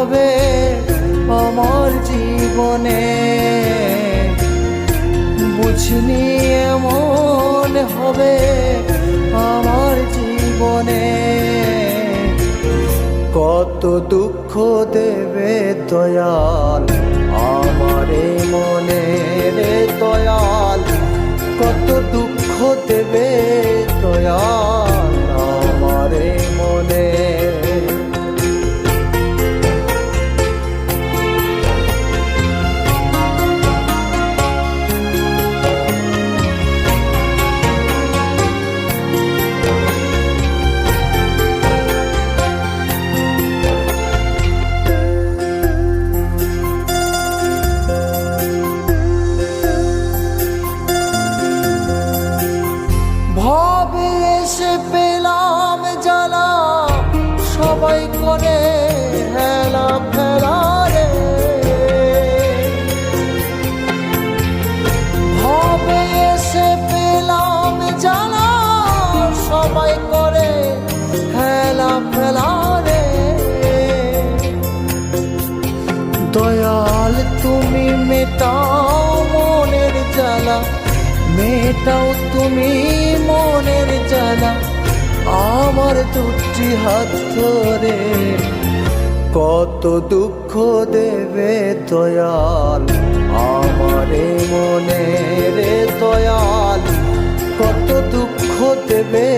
হবে আমার জীবনে। বুঝনি এমন হবে আমার জীবনে। কত দুঃখ দেবে দয়াল আমারে মনে রে করে হেলা ফেলা করে হেলা ফেলা রে দয়াল, তুমি মেটাও মনের জ্বালা, মেটাও তুমি মনের জ্বালা। আমার দুটি হাত ধরে কত দুঃখ দেবে দয়াল, আমারে মনে রে দয়াল, কত দুঃখ দেবে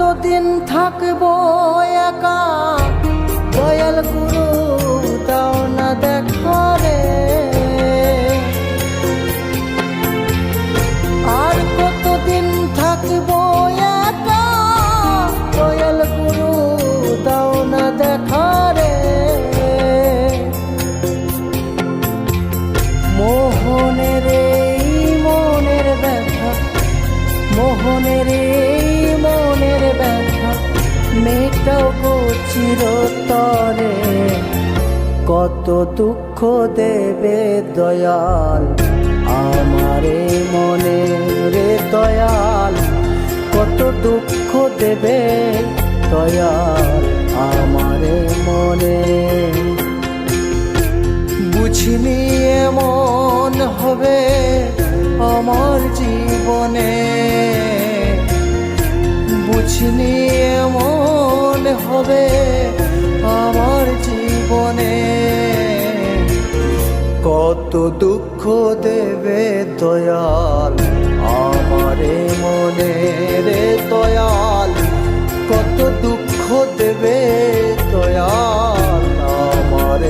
কতদিন থাকব একা? দয়াল গুরু, দাও না দেখা রে। আর কতদিন থাকব একা? দয়াল গুরু, দাও দেখা রে। মোহনের মনের ব্যথা, মোহনের মেটাও গো চিরতরে। কত দুঃখ দেবে দয়াল, আমারে মনে রে দয়াল। কত দুঃখ দেবে দয়াল, আমারে মনে। বুঝিনি এমন হবে আমার জীবনে। বুঝিনি এমন হবে আমার জীবনে। কত দুঃখ দেবে দয়াল আমারে মনে রে দয়াল। কত দুঃখ দেবে দয়াল আমার